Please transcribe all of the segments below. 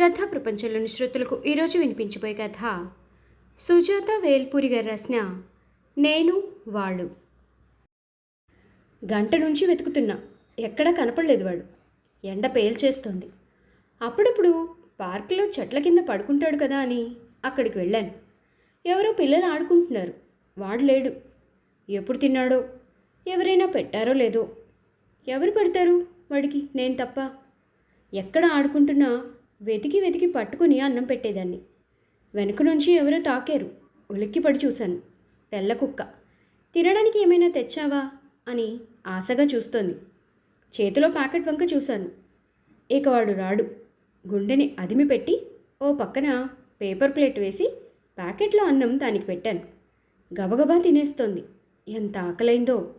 కథా ప్రపంచంలోని శ్రోతలకు ఈరోజు వినిపించబోయే కథ. సుజాత వేల్పూరి గారు రాసిన నేను వాళ్ళు గంట నుంచి వెతుకుతున్నా. ఎక్కడా కనపడలేదు వాడు. ఎండ పేల్చేస్తోంది అప్పుడప్పుడు పార్కులో చెట్ల కింద పడుకుంటాడు కదా అని అక్కడికి వెళ్ళాను. ఎవరో పిల్లలు ఆడుకుంటున్నారు. వాడు లేడు. ఎప్పుడు తిన్నాడో? ఎవరైనా పెట్టారో లేదో? ఎవరు పెడతారు వాడికి? నేను తప్ప? ఎక్కడ ఆడుకుంటున్నా? వెతికి వెతికి పట్టుకుని అన్నం పెట్టేదాన్ని. వెనక నుంచి ఎవరో తాకారు. ఉలిక్కిపడి చూశాను. తెల్ల కుక్క. తినడానికి ఏమైనా తెచ్చావా? అని ఆశగా చూస్తోంది. చేతిలో ప్యాకెట్ వంక చూశాను. ఇక వాడు రాడు. గుండెని అదిమి పెట్టి ఓ పక్కన పేపర్ ప్లేట్ వేసి ప్యాకెట్లో అన్నం దానికి పెట్టాను. గబగబా తినేస్తోంది. ఎంత ఆకలైందో.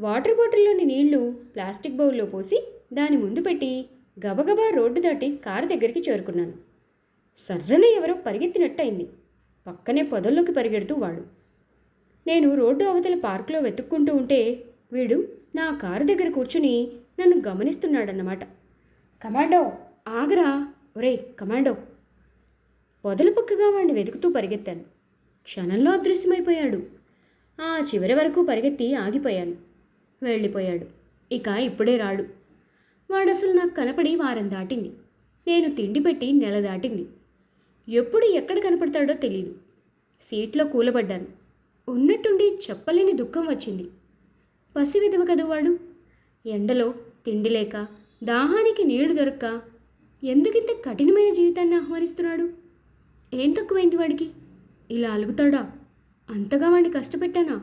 వాటర్ బాటిల్లోని నీళ్ళు ప్లాస్టిక్ బౌల్లో పోసి దాని ముందు పెట్టి గబగబా రోడ్డు దాటి కారు దగ్గరికి చేరుకున్నాను. సర్రన ఎవరో పరిగెత్తినట్టయింది. పక్కనే పొదల్లోకి పరిగెడుతూ వాడు. నేను రోడ్డు అవతల పార్కులో వెతుక్కుంటూ ఉంటే వీడు నా కారు దగ్గర కూర్చుని నన్ను గమనిస్తున్నాడన్నమాట. కమాండో! ఆగరా! ఒరేయ్ కమాండో! పొదల పక్కగా వాడిని వెతుకుతూ పరిగెత్తాను. క్షణంలో అదృశ్యమైపోయాడు. ఆ చివరి వరకు పరిగెత్తి ఆగిపోయాను. వెళ్ళిపోయాడు. ఇక ఇప్పుడే రాడు. వాడసలు నాకు కనపడి వారం దాటింది. నేను తిండి పెట్టి నెల దాటింది. ఎప్పుడు ఎక్కడ కనపడతాడో తెలియదు సీట్లో కూలబడ్డాను. ఉన్నట్టుండి చెప్పలేని దుఃఖం వచ్చింది. పసి విధవ కదూ వాడు? ఎండలో తిండి లేక దాహానికి నీళ్ళు దొరక్క ఎందుకింత కఠినమైన జీవితాన్ని ఆహ్వానిస్తున్నాడు? ఏం తక్కువైంది వాడికి? ఇలా అలుగుతాడా? అంతగా వాడిని కష్టపెట్టానా?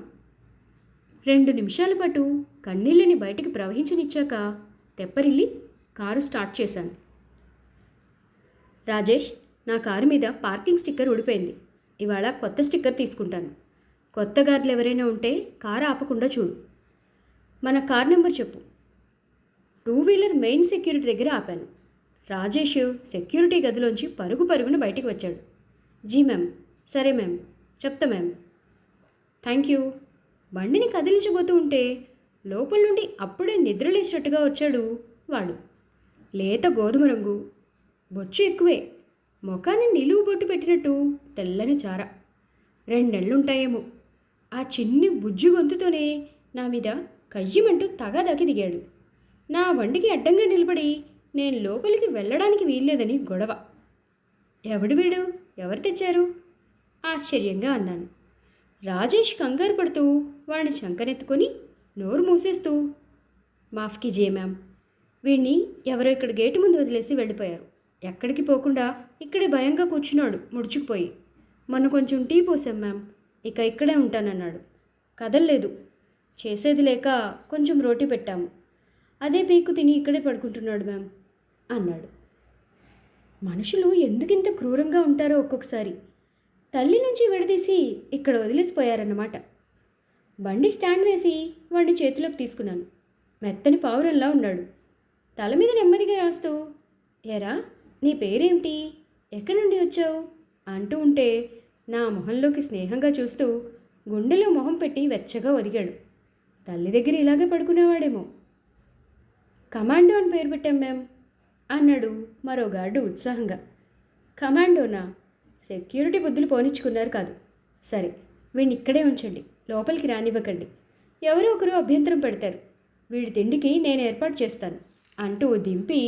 రెండు నిమిషాల పాటు కన్నీళ్ళని బయటికి ప్రవహించనిచ్చాక తెప్పరిల్లి కారు స్టార్ట్ చేశాను. రాజేష్ నా కారు మీద పార్కింగ్ స్టిక్కర్ ఊడిపోయింది. ఇవాళ కొత్త స్టిక్కర్ తీసుకుంటాను. కొత్త గార్డులు ఎవరైనా ఉంటే కారు ఆపకుండా చూడు. మన కార్ నెంబర్ చెప్పు. టూ వీలర్ మెయిన్ సెక్యూరిటీ దగ్గర ఆపాను. రాజేష్ సెక్యూరిటీ గదిలోంచి పరుగు పరుగున బయటికి వచ్చాడు. జీ మ్యామ్ సరే మ్యామ్ చెప్తా మ్యామ్. Thank you. బండిని కదిలించబోతూ ఉంటే లోపల నుండి అప్పుడే నిద్రలేచినట్టుగా వచ్చాడు వాడు. లేత గోధుమ రంగు బొచ్చు ఎక్కువే ముఖాన్ని నిలువు బొట్టు పెట్టినట్టు తెల్లని చార. రెండెళ్ళుంటాయేమో. ఆ చిన్ని బుజ్జు గొంతుతోనే నా మీద కయ్యమంటూ తగదకి దిగాడు. నా వండికి అడ్డంగా నిలబడి నేను లోపలికి వెళ్ళడానికి వీల్లేదని గొడవ. ఎవడు వీడు? ఎవరు తెచ్చారు? ఆశ్చర్యంగా అన్నాను. రాజేష్ కంగారు పడుతూ వాడిని శంకరెత్తుకొని నోరు మూసేస్తూ మాఫ్ జే మ్యామ్. వీడిని ఎవరో ఇక్కడ గేటు ముందు వదిలేసి వెళ్ళిపోయారు. ఎక్కడికి పోకుండా ఇక్కడే భయంగా కూర్చున్నాడు ముడుచుకుపోయి మొన్న కొంచెం టీ పోసాం మ్యామ్ ఇక ఇక్కడే ఉంటానన్నాడు. కదల్లేదు. చేసేది లేక కొంచెం రోటీ పెట్టాము. అదే పీకు తిని ఇక్కడే పడుకుంటున్నాడు మ్యామ్ అన్నాడు. మనుషులు ఎందుకింత క్రూరంగా ఉంటారో ఒక్కొక్కసారి. తల్లి నుంచి విడదీసి ఇక్కడ వదిలేసిపోయారన్నమాట. బండి స్టాండ్ వేసి వాడిని చేతిలోకి తీసుకున్నాను. మెత్తని పావురంలా ఉన్నాడు. తల మీద నెమ్మదిగా రాస్తూ ఎరా నీ పేరేమిటి? ఎక్కడి నుండి వచ్చావు? అంటూ ఉంటే నా మొహంలోకి స్నేహంగా చూస్తూ గుండెలో మొహం పెట్టి వెచ్చగా ఒదిగాడు. తల్లి దగ్గర ఇలాగే పడుకునేవాడేమో. కమాండో అని పేరు పెట్టాం మ్యామ్ అన్నాడు మరో గార్డు ఉత్సాహంగా. కమాండోనా? సెక్యూరిటీ బుద్ధులు పోనిచ్చుకున్నారు కాదు. సరే వీడిని ఇక్కడే ఉంచండి. లోపలికి రానివ్వకండి. ఎవరో ఒకరు అభ్యంతరం పెడతారు. వీడి తిండికి నేను ఏర్పాటు చేస్తాను అంటూ దింపి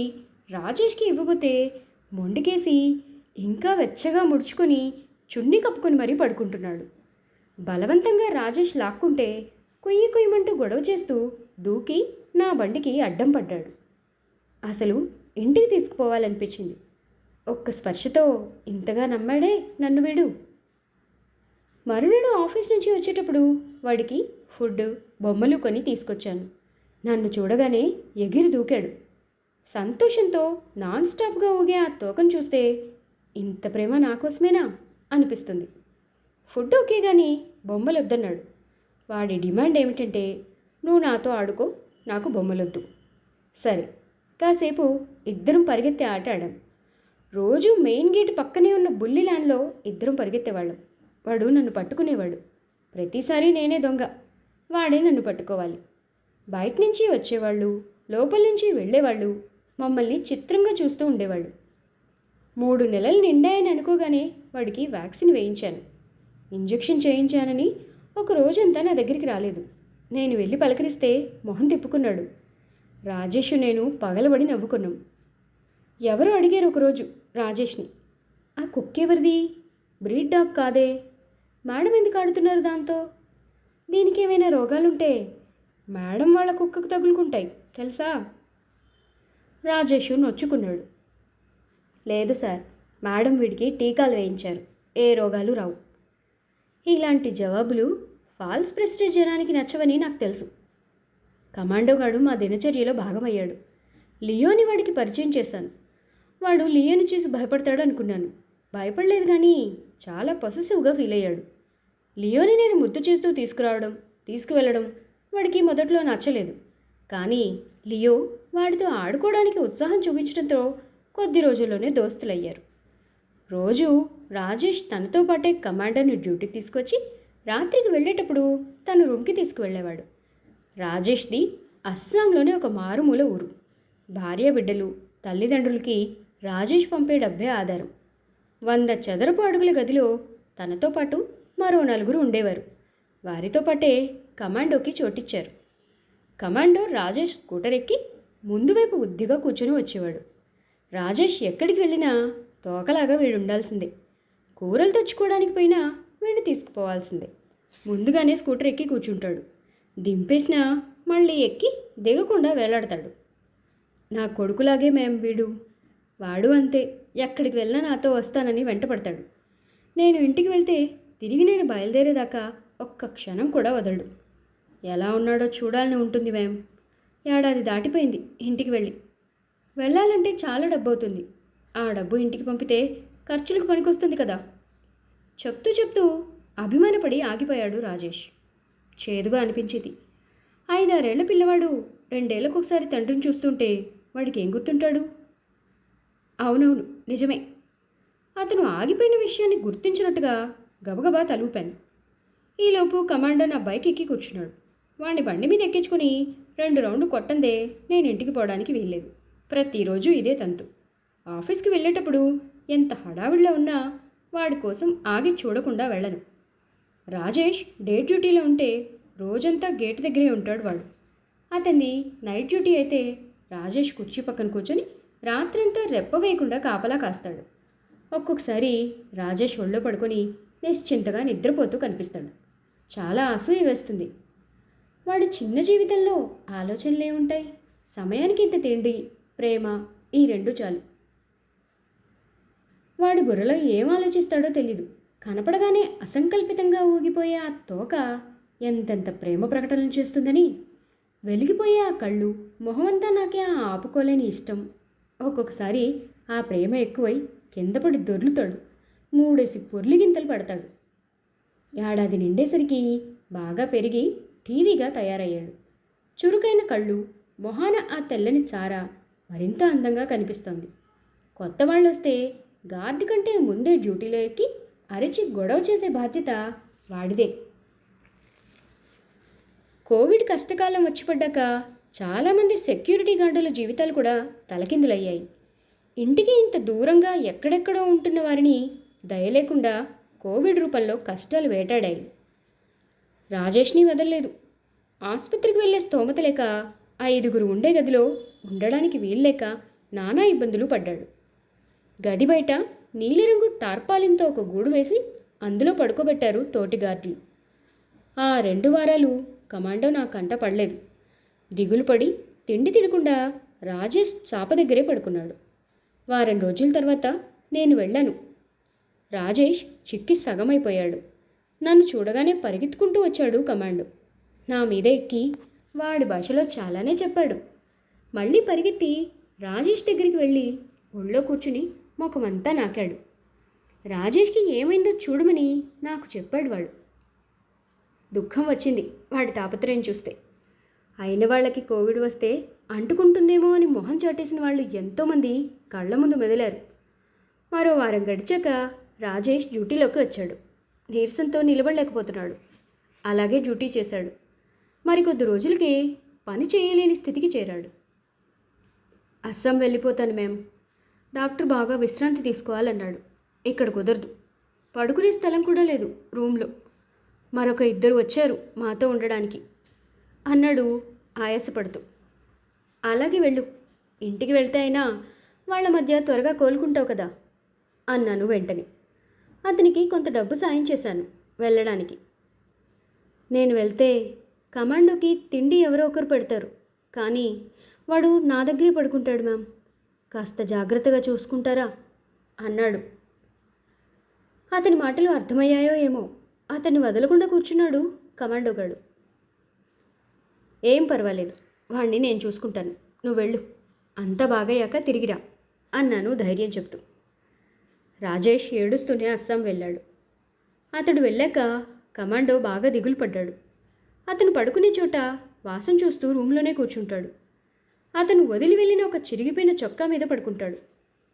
రాజేష్కి ఇవ్వబోతే మొండికేసి ఇంకా వెచ్చగా ముడుచుకొని చున్నీ కప్పుకొని మరీ పడుకుంటున్నాడు. బలవంతంగా రాజేష్ లాక్కుంటే కొయ్యి కొయ్యమంటూ గొడవ చేస్తూ దూకి నా బండికి అడ్డం పడ్డాడు. అసలు ఇంటికి తీసుకుపోవాలనిపించింది. ఒక్క స్పర్శతో ఇంతగా నమ్మాడే నన్ను వీడు. మరునాడు ఆఫీస్ నుంచి వచ్చేటప్పుడు వాడికి ఫుడ్ బొమ్మలు కొని తీసుకొచ్చాను. నన్ను చూడగానే ఎగిరి దూకాడు. సంతోషంతో నాన్ స్టాప్గా ఊగే ఆ తోకను చూస్తే ఇంత ప్రేమ నా కోసమేనా అనిపిస్తుంది. ఫుడ్ ఓకే కానీ బొమ్మలు వద్దన్నాడు. వాడి డిమాండ్ ఏమిటంటే నువ్వు నాతో ఆడుకో నాకు బొమ్మలొద్దు. సరే కాసేపు ఇద్దరం పరిగెత్తే ఆట ఆడాం. రోజు మెయిన్ గేట్ పక్కనే ఉన్న బుల్లి ల్యాండ్లో ఇద్దరం పరిగెత్తేవాళ్ళం. వాడు నన్ను పట్టుకునేవాడు. ప్రతిసారి నేనే దొంగ. వాడే నన్ను పట్టుకోవాలి. బయట నుంచి వచ్చేవాళ్ళు లోపల నుంచి వెళ్ళేవాళ్ళు మమ్మల్ని చిత్రంగా చూస్తూ ఉండేవాళ్ళు. మూడు నెలలు నిండాయని అనుకోగానే వాడికి వ్యాక్సిన్ వేయించాను. ఇంజెక్షన్ చేయించానని ఒక రోజంతా నా దగ్గరికి రాలేదు. నేను వెళ్ళి పలకరిస్తే మొహం తిప్పుకున్నాడు. రాజేష్ నేను పగలబడి నవ్వుకున్నాం. ఎవరు అడిగారు ఒకరోజు రాజేష్ని. ఆ కుక్క ఎవరిది బ్రీడ్ డాగ్ కాదే? మేడం ఎందుకు ఆడుతున్నారు దాంతో? దీనికి ఏమైనా రోగాలుంటే? మేడం వాళ్ళ కుక్కకు తగులుకుంటాయి తెలుసా? రాజేష్ నొచ్చుకున్నాడు. లేదు సార్ మేడం వీడికి టీకాలు వేయించారు ఏ రోగాలు రావు. ఇలాంటి జవాబులు ఫాల్స్ ప్రెస్టేజ్ జనానికి నచ్చవని నాకు తెలుసు. కమాండోగాడు మా దినచర్యలో భాగమయ్యాడు. లియోని వాడికి పరిచయం చేశాను. వాడు లియోని చూసి భయపడతాడు అనుకున్నాను. భయపడలేదు కానీ చాలా పొసెసివ్గా ఫీల్ అయ్యాడు. లియోని నేను ముద్దు చేస్తూ తీసుకురావడం తీసుకువెళ్ళడం వాడికి మొదట్లో నచ్చలేదు. కానీ లియో వాడితో ఆడుకోవడానికి ఉత్సాహం చూపించడంతో కొద్ది రోజుల్లోనే దోస్తులయ్యారు. రోజు రాజేష్ తనతో పాటే కమాండర్ని డ్యూటీకి తీసుకొచ్చి రాత్రికి వెళ్ళేటప్పుడు తన రూమ్కి తీసుకువెళ్ళేవాడు. రాజేష్ది అస్సాంలోనే ఒక మారుమూల ఊరు. భార్య బిడ్డలు తల్లిదండ్రులకి రాజేష్ పంపే డబ్బే ఆధారం. వంద చదరపు అడుగుల గదిలో తనతో పాటు మరో నలుగురు ఉండేవారు. వారితో పాటే కమాండోకి చోటిచ్చారు. కమాండో రాజేష్ స్కూటర్ ఎక్కి ముందు వైపు బుద్ధిగా కూర్చొని వచ్చేవాడు. రాజేష్ ఎక్కడికి వెళ్ళినా తోకలాగా వీడు ఉండాల్సిందే కూరలు తెచ్చుకోవడానికి పోయినా వీడిని తీసుకుపోవాల్సిందే. ముందుగానే స్కూటర్ ఎక్కి కూర్చుంటాడు. దింపేసినా మళ్ళీ ఎక్కి దిగకుండా వేలాడతాడు. నా కొడుకులాగే మేం వీడు. వాడు అంతే. ఎక్కడికి వెళ్ళినా నాతో వస్తానని వెంటపడతాడు నేను ఇంటికి వెళ్తే తిరిగి నేను బయలుదేరేదాకా ఒక్క క్షణం కూడా వదలడు. ఎలా ఉన్నాడో చూడాలని ఉంటుంది మేం. ఏడాది దాటిపోయింది ఇంటికి వెళ్ళి. వెళ్ళాలంటే చాలా డబ్బు అవుతుంది ఆ డబ్బు ఇంటికి పంపితే ఖర్చులకు పనికొస్తుంది కదా. చెప్తూ చెప్తూ అభిమానపడి ఆగిపోయాడు రాజేష్. చేదుగా అనిపించింది. ఐదారేళ్ళ పిల్లవాడు రెండేళ్ళకు ఒకసారి తండ్రిని చూస్తుంటే వాడికి ఏం గుర్తుంటాడు? అవునవును నిజమే. అతను ఆగిపోయిన విషయాన్ని గుర్తించినట్టుగా గబగబా తలూపాను. ఈలోపు కమాండర్ నా బైక్ ఎక్కి కూర్చున్నాడు. వాడిని బండి మీద ఎక్కించుకుని రెండు రౌండ్లు కొట్టందే నేను ఇంటికి పోవడానికి వీల్లేదు. ప్రతిరోజు ఇదే తంతు. ఆఫీస్కి వెళ్ళేటప్పుడు ఎంత హడావిడిలో ఉన్నా వాడి కోసం ఆగి చూడకుండా వెళ్ళను. రాజేష్ డే డ్యూటీలో ఉంటే రోజంతా గేట్ దగ్గరే ఉంటాడు వాడు. అతన్ని నైట్ డ్యూటీ అయితే రాజేష్ కుర్చీ పక్కన కూర్చొని రాత్రంతా రెప్ప వేయకుండా కాపలా కాస్తాడు. ఒక్కొక్కసారి రాజేష్ ఒళ్ళో పడుకొని నిశ్చింతగా నిద్రపోతూ కనిపిస్తాడు. చాలా అసూయ వేస్తుంది. వాడి చిన్న జీవితంలో ఆలోచనలే ఉంటాయి. సమయానికి ఇంత తిండి ప్రేమ ఈ రెండు చాలు. వాడి బుర్రలో ఏం ఆలోచిస్తాడో తెలీదు. కనపడగానే అసంకల్పితంగా ఊగిపోయే ఆ తోక ఎంతెంత ప్రేమ ప్రకటనలు చేస్తుందని? వెలిగిపోయే ఆ కళ్ళు మొహమంతా నాకే ఆ ఆపుకోలేని ఇష్టం ఒక్కొక్కసారి ఆ ప్రేమ ఎక్కువై కిందపడి దొర్లుతాడు. మూడేసి పొర్లిగింతలు పడతాడు. ఏడాది నిండేసరికి బాగా పెరిగి టీవీగా తయారయ్యాడు. చురుకైన కళ్ళు మొహాన ఆ తెల్లని చార మరింత అందంగా కనిపిస్తోంది. కొత్త వాళ్ళు వస్తే గార్డు కంటే ముందే డ్యూటీలో ఎక్కి అరిచి గొడవ చేసే బాధ్యత వాడిదే. కోవిడ్ కష్టకాలం వచ్చి పడ్డాక చాలామంది సెక్యూరిటీ గార్డుల జీవితాలు కూడా తలకిందులయ్యాయి. ఇంటికి ఇంత దూరంగా ఎక్కడెక్కడో ఉంటున్న వారిని దయలేకుండా కోవిడ్ రూపంలో కష్టాలు వేటాడాయి. రాజేష్ని వదలలేదు. ఆసుపత్రికి వెళ్ళే స్తోమత లేక ఐదుగురు ఉండే గదిలో ఉండడానికి వీల్లేక నానా ఇబ్బందులు పడ్డాడు. గది బయట నీలిరంగు టార్పాలిన్తో ఒక గూడు వేసి అందులో పడుకోబెట్టారు తోటి గార్డులు. ఆ రెండు వారాలు కమాండో నా కంట పడలేదు. దిగులు పడి తిండి తినకుండా రాజేష్ చాప దగ్గరే పడుకున్నాడు. వారం రోజుల తర్వాత నేను వెళ్ళాను. రాజేష్ చిక్కి సగమైపోయాడు. నన్ను చూడగానే పరిగెత్తుకుంటూ వచ్చాడు కమాండు. నా మీద ఎక్కి వాడి భాషలో చాలానే చెప్పాడు. మళ్ళీ పరిగెత్తి రాజేష్ దగ్గరికి వెళ్ళి ఒళ్ళో కూర్చుని ముఖమంతా నాకాడు. రాజేష్కి ఏమైందో చూడమని నాకు చెప్పాడు వాడు. దుఃఖం వచ్చింది వాడి తాపత్రయం చూస్తే. అయిన వాళ్ళకి కోవిడ్ వస్తే అంటుకుంటుందేమో అని మొహం చాటేసిన వాళ్ళు ఎంతోమంది కళ్ళ ముందు మెదిలారు. మరో వారం గడిచాక రాజేష్ డ్యూటీలోకి వచ్చాడు. నీరసంతో నిలబడలేకపోతున్నాడు. అలాగే డ్యూటీ చేశాడు. మరికొద్ది రోజులకి పని చేయలేని స్థితికి చేరాడు. అస్సాం వెళ్ళిపోతాను మేం డాక్టర్ బాగా విశ్రాంతి తీసుకోవాలన్నాడు. ఇక్కడ కుదరదు. పడుకునే స్థలం కూడా లేదు రూమ్లో. మరొక ఇద్దరు వచ్చారు మాతో ఉండడానికి. అన్నాడు ఆయాసపడుతూ. అలాగే వెళ్ళు. ఇంటికి వెళ్తే అయినా వాళ్ళ మధ్య త్వరగా కోలుకుంటావు కదా అన్నాను వెంటనే. అతనికి కొంత డబ్బు సాయం చేశాను వెళ్ళడానికి. నేను వెళ్తే కమాండోకి తిండి ఎవరో ఒకరు పెడతారు. కానీ వాడు నా దగ్గరే పడుకుంటాడు మ్యామ్. కాస్త జాగ్రత్తగా చూసుకుంటారా అన్నాడు. అతని మాటలు అర్థమయ్యాయో ఏమో అతన్ని వదలకుండా కూర్చున్నాడు కమాండోగాడు. ఏం పర్వాలేదు వాణ్ణి నేను చూసుకుంటాను. నువ్వు వెళ్ళు. అంతా బాగయ్యాక తిరిగిరా అన్నాను ధైర్యం చెప్తూ. రాజేష్ ఏడుస్తూనే అస్సాం వెళ్ళాడు. అతడు వెళ్ళాక కమాండో బాగా దిగులు పడ్డాడు. అతను పడుకునే చోట వాసం చూస్తూ రూమ్లోనే కూర్చుంటాడు. అతను వదిలి వెళ్ళిన ఒక చిరిగిపోయిన చొక్కా మీద పడుకుంటాడు.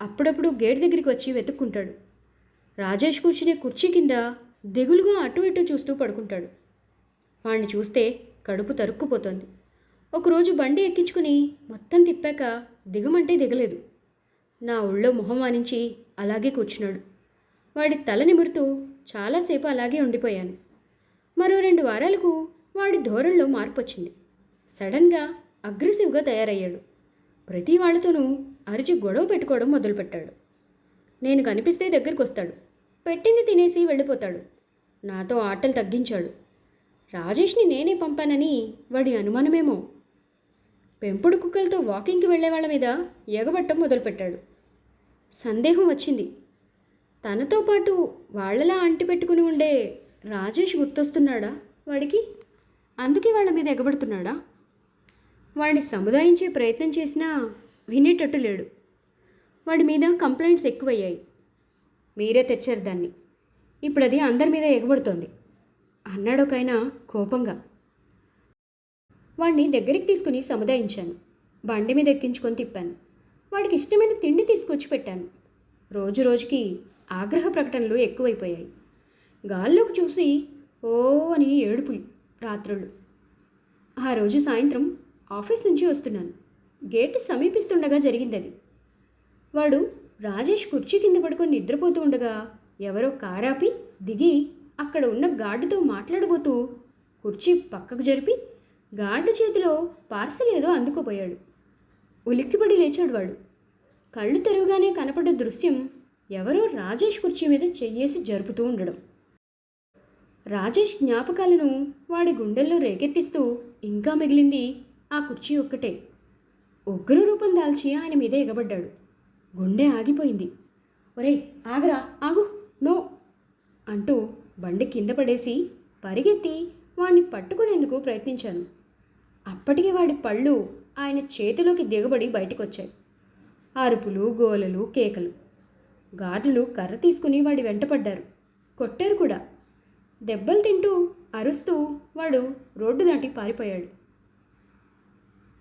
అప్పుడప్పుడు గేట్ దగ్గరికి వచ్చి వెతుక్కుంటాడు. రాజేష్ కూర్చునే కుర్చీ కింద దిగులుగా అటు ఇటు చూస్తూ పడుకుంటాడు. వాణ్ణి చూస్తే కడుపు తరుక్కుపోతోంది. ఒకరోజు బండి ఎక్కించుకుని మొత్తం తిప్పాక దిగమంటే దిగలేదు. నా ఒళ్ళో మొహం ఆనించి అలాగే కూర్చున్నాడు. వాడి తల నిమురుతూ చాలాసేపు అలాగే ఉండిపోయాను. మరో రెండు వారాలకు వాడి ధోరణిలో మార్పు వచ్చింది సడన్గా అగ్రెసివ్గా తయారయ్యాడు. ప్రతి వాళ్ళతోనూ అరిచి గొడవ పెట్టుకోవడం మొదలుపెట్టాడు. నేను కనిపిస్తే దగ్గరికి వస్తాడు పెట్టింది తినేసి వెళ్ళిపోతాడు. నాతో ఆటలు తగ్గించాడు. రాజేష్ని నేనే పంపానని వాడి అనుమానమేమో. పెంపుడు కుక్కలతో వాకింగ్కి వెళ్ళే వాళ్ళ మీద ఎగబట్టం మొదలుపెట్టాడు. సందేహం వచ్చింది. తనతో పాటు వాళ్ళలా అంటిపెట్టుకుని ఉండే రాజేష్ గుర్తొస్తున్నాడా వాడికి? అందుకే వాళ్ళ మీద ఎగబడుతున్నాడా? వాడిని సముదాయించే ప్రయత్నం చేసినా వినేటట్టు లేడు. వాడి మీద కంప్లైంట్స్ ఎక్కువయ్యాయి. మీరే తెచ్చారు దాన్ని. ఇప్పుడు అది అందరి మీద ఎగబడుతోంది. అన్నాడు కోపంగా. వాడిని దగ్గరికి తీసుకుని సముదాయించాను. బండి మీద ఎక్కించుకొని తిప్పాను. వాడికి ఇష్టమైన తిండి తీసుకొచ్చి పెట్టాను. రోజు రోజుకి ఆగ్రహ ప్రకటనలు ఎక్కువైపోయాయి. గాల్లోకి చూసి ఓ అని ఏడుపులు రాత్రులు. ఆ రోజు సాయంత్రం ఆఫీస్ నుంచి వస్తున్నాను. గేటు సమీపిస్తుండగా జరిగింది అది వాడు రాజేష్ కుర్చీ కింద పడుకొని నిద్రపోతూ ఉండగా ఎవరో కారాపి దిగి అక్కడ ఉన్న గార్డుతో మాట్లాడబోతూ కుర్చీ పక్కకు జరిపి గార్డు చేతిలో పార్సల్ ఏదో అందుకోపోయాడు. ఉలిక్కిపడి లేచాడు వాడు. కళ్ళు తెరవగానే కనపడ్డ దృశ్యం ఎవరో రాజేష్ కుర్చీ మీద చెయ్యేసి జరుపుతూ ఉండడం. రాజేష్ జ్ఞాపకాలను వాడి గుండెల్లో రేకెత్తిస్తూ ఇంకా మిగిలింది ఆ కుర్చీ ఒక్కటే. ఉగ్ర రూపం దాల్చి ఆయన మీద ఎగబడ్డాడు. గుండె ఆగిపోయింది. ఒరేయ్ ఆగరా ఆగు నో అంటూ బండి కింద పడేసి పరిగెత్తి వాణ్ణి పట్టుకునేందుకు ప్రయత్నించాను. అప్పటికి వాడి పళ్ళు ఆయన చేతిలోకి దిగబడి బయటకొచ్చాయి. అరుపులు గోలలు కేకలు. గార్డులు కర్ర తీసుకుని వాడి వెంటపడ్డారు కొట్టారు కూడా. దెబ్బలు తింటూ అరుస్తూ వాడు రోడ్డు దాటి పారిపోయాడు.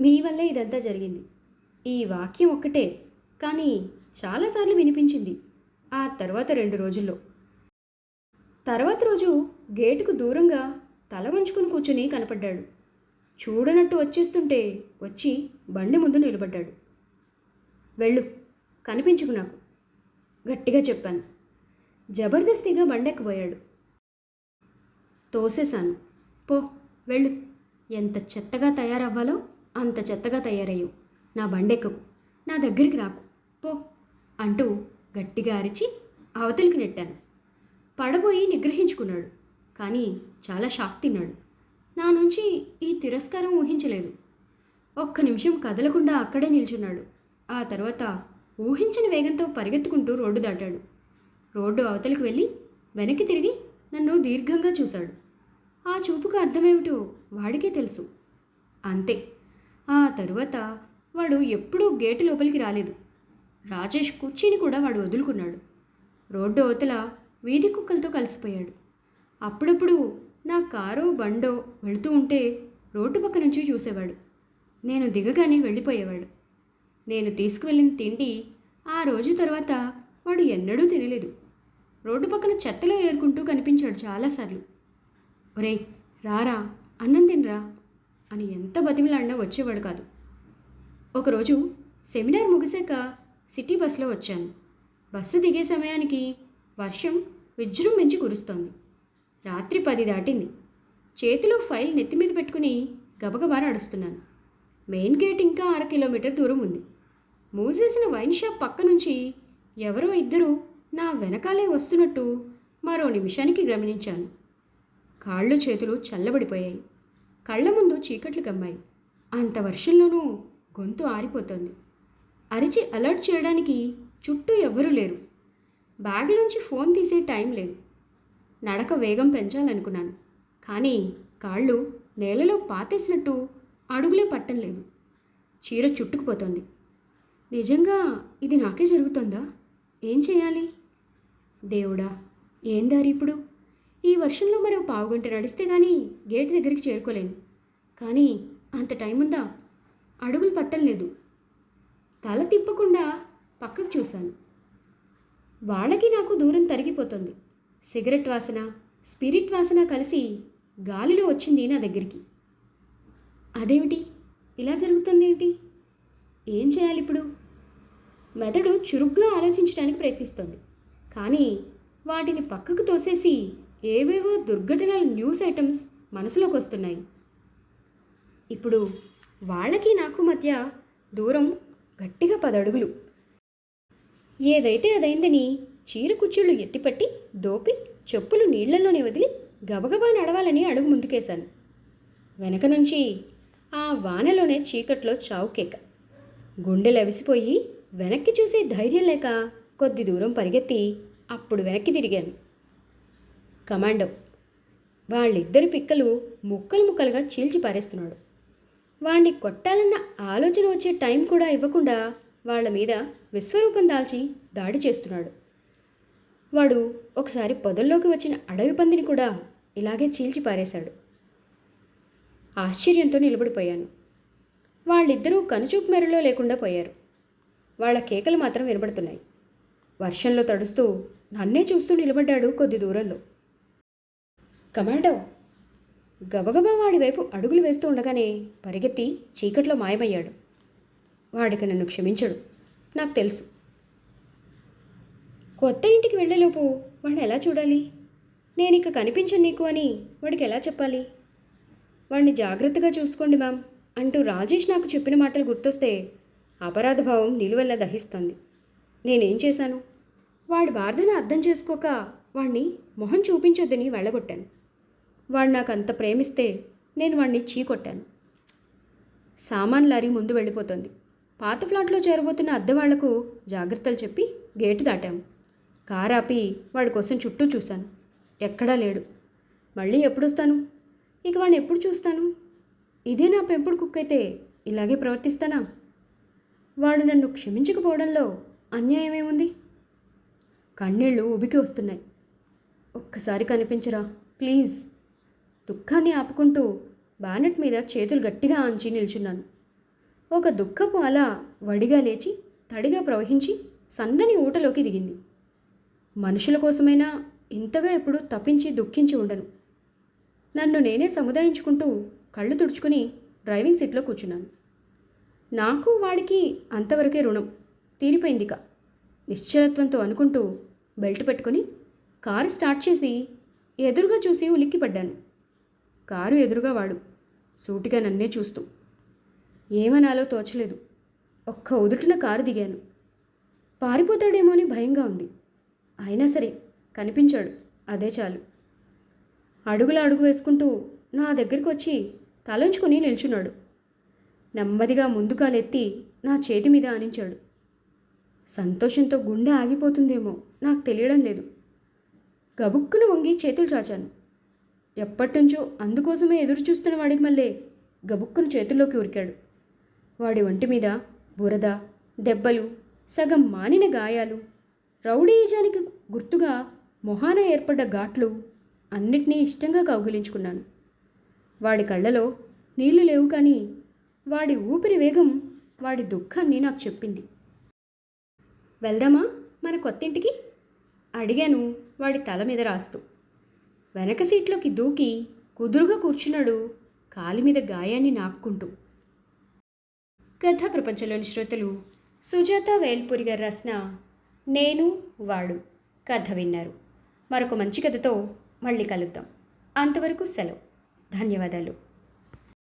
మీ వల్లే ఇదంతా జరిగింది. ఈ వాక్యం ఒక్కటే కానీ చాలాసార్లు వినిపించింది. ఆ తర్వాత రెండు రోజుల్లో. తర్వాత రోజు గేటుకు దూరంగా తల వంచుకుని కూర్చుని కనపడ్డాడు. చూడనట్టు వచ్చేస్తుంటే వచ్చి బండి ముందు నిలబడ్డాడు. వెళ్ళు కనిపించుకు నాకు. గట్టిగా చెప్పాను. జబర్దస్తిగా బండెక్కిపోయాడు. తోసేశాను. పో వెళ్ళు. ఎంత చెత్తగా తయారవ్వాలో అంత చెత్తగా తయారయ్యవు నా బండెక్కకు. నా దగ్గరికి రాకు. పో అంటూ గట్టిగా అరిచి అవతలికి నెట్టాను. పడబోయి నిగ్రహించుకున్నాడు. కానీ చాలా షాక్ తిన్నాడు. నా నుంచి ఈ తిరస్కారం ఊహించలేదు. ఒక్క నిమిషం కదలకుండా అక్కడే నిల్చున్నాడు. ఆ తర్వాత ఊహించిన వేగంతో పరిగెత్తుకుంటూ రోడ్డు దాటాడు. రోడ్డు అవతలికి వెళ్ళి వెనక్కి తిరిగి నన్ను దీర్ఘంగా చూశాడు. ఆ చూపుకు అర్థమేమిటో వాడికే తెలుసు. అంతే. ఆ తరువాత వాడు ఎప్పుడూ గేటు లోపలికి రాలేదు. రాజేష్ కుర్చీని కూడా వాడు వదులుకున్నాడు. రోడ్డు అవతల వీధి కుక్కలతో కలిసిపోయాడు. అప్పుడప్పుడు నా కారో బండో వెళుతూ ఉంటే రోడ్డు పక్క నుంచి చూసేవాడు. నేను దిగగానే వెళ్ళిపోయేవాడు. నేను తీసుకువెళ్ళిన తిండి ఆ రోజు తర్వాత వాడు ఎన్నడూ తినలేదు. రోడ్డు పక్కన చెత్తలో ఏరుకుంటూ కనిపించాడు చాలాసార్లు. ఒరేయ్ రారా అన్నం తినరా? అని ఎంత బతిమిలాడినా వచ్చేవాడు కాదు. ఒకరోజు సెమినార్ ముగిశాక సిటీ బస్సులో వచ్చాను. బస్సు దిగే సమయానికి వర్షం విజృంభించి కురుస్తోంది. రాత్రి పది దాటింది. చేతిలో ఫైల్ నెత్తి మీద పెట్టుకుని గబగబా నడుస్తున్నాను. మెయిన్ గేట్ ఇంకా అర కిలోమీటర్ దూరం ఉంది. మూసేసిన వైన్ షాప్ పక్క నుంచి ఎవరో ఇద్దరు నా వెనకాలే వస్తున్నట్టు మరో నిమిషానికి గమనించాను. కాళ్ళు చేతులు చల్లబడిపోయాయి. కళ్ళ ముందు చీకట్లు కమ్మాయి. అంత వర్షంలోనూ గొంతు ఆరిపోతోంది. అరిచి అలర్ట్ చేయడానికి చుట్టూ ఎవ్వరూ లేరు. బ్యాగ్ నుంచి ఫోన్ తీసే టైం లేదు. నడక వేగం పెంచాలనుకున్నాను. కానీ కాళ్ళు నేలలో పాతేసినట్టు అడుగులే పట్టం లేదు. చీర చుట్టుకుపోతోంది. నిజంగా ఇది నాకే జరుగుతుందా? ఏం చేయాలి? దేవుడా ఏం దారి ఇప్పుడు? ఈ వర్షంలో మరో పావుగంట నడిస్తే కానీ గేట్ దగ్గరికి చేరుకోలేను. కానీ అంత టైం ఉందా? అడుగులు పట్టం లేదు. తల తిప్పకుండా పక్కకు చూశాను. వాళ్ళకి నాకు దూరం తరిగిపోతుంది. సిగరెట్ వాసన స్పిరిట్ వాసన కలిసి గాలిలో వచ్చింది నా దగ్గరికి. అదేమిటి? ఇలా జరుగుతుంది ఏంటి ఏం చేయాలి ఇప్పుడు? మెదడు చురుగ్గా ఆలోచించడానికి ప్రయత్నిస్తుంది. కానీ వాటిని పక్కకు తోసేసి ఏవేవో దుర్ఘటనల న్యూస్ ఐటమ్స్ మనసులోకి వస్తున్నాయి. ఇప్పుడు వాళ్ళకి నాకు మధ్య దూరం గట్టిగా పదడుగులు. ఏదైతే అదైందని చీర కుచ్చిళ్ళు ఎత్తిపట్టి దోపి చెప్పులు నీళ్ళలోనే వదిలి గబగబా నడవాలని అడుగు ముందుకేశాను. వెనక నుంచి ఆ వానలోనే చీకట్లో చావుకేక గుండెలు అవిసిపోయి వెనక్కి చూసే ధైర్యం లేక కొద్ది దూరం పరిగెత్తి అప్పుడు వెనక్కి తిరిగాను. కమాండో వాళ్ళిద్దరి పిక్కలు ముక్కలు ముక్కలుగా చీల్చి పారేస్తున్నాడు. వాణ్ణి కొట్టాలన్న ఆలోచన వచ్చే టైం కూడా ఇవ్వకుండా వాళ్ళ మీద విశ్వరూపం దాల్చి దాడి చేస్తున్నాడు. వాడు ఒకసారి పొదల్లోకి వచ్చిన అడవి పందిని కూడా ఇలాగే చీల్చి పారేశాడు. ఆశ్చర్యంతో నిలబడిపోయాను. వాళ్ళిద్దరూ కనుచూపు మెరలో లేకుండా పోయారు. వాళ్ళ కేకలు మాత్రం వినబడుతున్నాయి. వర్షంలో తడుస్తూ నన్నే చూస్తూ నిలబడ్డాడు కొద్ది దూరంలో. కమాండో గబగబా వాడి వైపు అడుగులు వేస్తూ ఉండగానే పరిగెత్తి చీకట్లో మాయమయ్యాడు. వాడికి నన్ను క్షమించడు. నాకు తెలుసు. కొత్త ఇంటికి వెళ్ళేలోపు వాడిని ఎలా చూడాలి? నేను ఇక కనిపించను నీకు అని వాడికి ఎలా చెప్పాలి? వాడిని జాగ్రత్తగా చూసుకోండి మ్యామ్ అంటూ రాజేష్ నాకు చెప్పిన మాటలు గుర్తొస్తే అపరాధ భావం నిలువెల్లా దహిస్తుంది. నేనేం చేశాను? వాడి బాధను అర్థం చేసుకోక వాణ్ణి మొహం చూపించొద్దని వెళ్ళగొట్టాను. వాడు నాకు అంత ప్రేమిస్తే నేను వాణ్ణి చీకొట్టాను. సామాన్ లారీ ముందు వెళ్ళిపోతుంది. పాత ఫ్లాట్లో చేరబోతున్న అద్దె వాళ్ళకు జాగ్రత్తలు చెప్పి గేటు దాటాము కారు ఆపి వాడి కోసం చుట్టూ చూశాను. ఎక్కడా లేడు. మళ్ళీ ఎప్పుడొస్తాను? ఇక వాడిని ఎప్పుడు చూస్తాను? ఇదే నా పెంపుడు కుక్క అయితే ఇలాగే ప్రవర్తిస్తానా? వాడు నన్ను క్షమించకపోవడంలో అన్యాయం ఏముంది కన్నీళ్ళు ఉబికి వస్తున్నాయి. ఒక్కసారి కనిపించరా? ప్లీజ్. దుఃఖాన్ని ఆపుకుంటూ బానెట్ మీద చేతులు గట్టిగా ఆంచి నిల్చున్నాను. ఒక దుఃఖపు అల వడిగా లేచి తడిగా ప్రవహించి సన్నని ఊటలోకి దిగింది. మనుషుల కోసమైనా ఇంతగా ఎప్పుడు తప్పించి దుఃఖించి ఉండను. నన్ను నేనే సముదాయించుకుంటూ కళ్ళు తుడుచుకుని డ్రైవింగ్ సీట్లో కూర్చున్నాను. నాకు వాడికి అంతవరకే రుణం. తీరిపోయిందిక. నిశ్చలత్వంతో అనుకుంటూ బెల్ట్ పెట్టుకుని కారు స్టార్ట్ చేసి ఎదురుగా చూసి ఉలిక్కిపడ్డాను. కారు ఎదురుగా వాడు సూటిగా నన్నే చూస్తూ ఏమనాలో తోచలేదు. ఒక్క ఉదుటిన కారు దిగాను. పారిపోతాడేమో అని భయంగా ఉంది. అయినా సరే కనిపించాడు. అదే చాలు. అడుగుల అడుగు వేసుకుంటూ నా దగ్గరికి వచ్చి తలంచుకుని నిల్చున్నాడు. నెమ్మదిగా ముందుకాలెత్తి నా చేతి మీద ఆనించాడు. సంతోషంతో గుండె ఆగిపోతుందేమో నాకు తెలియడం లేదు. గబుక్కున వంగి చేతులు చాచాను. ఎప్పటినుంచో అందుకోసమే ఎదురు చూస్తున్న వాడికి మళ్ళీ గబుక్కున చేతుల్లోకి ఉరికాడు. వాడి ఒంటి మీద బురద దెబ్బలు సగం మానిన గాయాలు రౌడీజానికి గుర్తుగా మొహాన ఏర్పడ్డ ఘాట్లు అన్నిటినీ ఇష్టంగా కౌగిలించుకున్నాను. వాడి కళ్ళలో నీళ్ళు లేవు కానీ వాడి ఊపిరి వేగం వాడి దుఃఖాన్ని నాకు చెప్పింది. వెళ్దామా మన కొత్తింటికి? అడిగాను వాడి తల మీద రాస్తూ. వెనక సీట్లోకి దూకి కుదురుగా కూర్చున్నాడు కాలి మీద గాయాన్ని నాక్కుంటూ. కథా ప్రపంచంలోని శ్రోతలు సుజాత వేల్పూరి గారు రాసిన నేను వాడు కథ విన్నారు. మరొక మంచి కథతో మళ్ళీ కలుద్దాం. అంతవరకు సెలవు. ధన్యవాదాలు.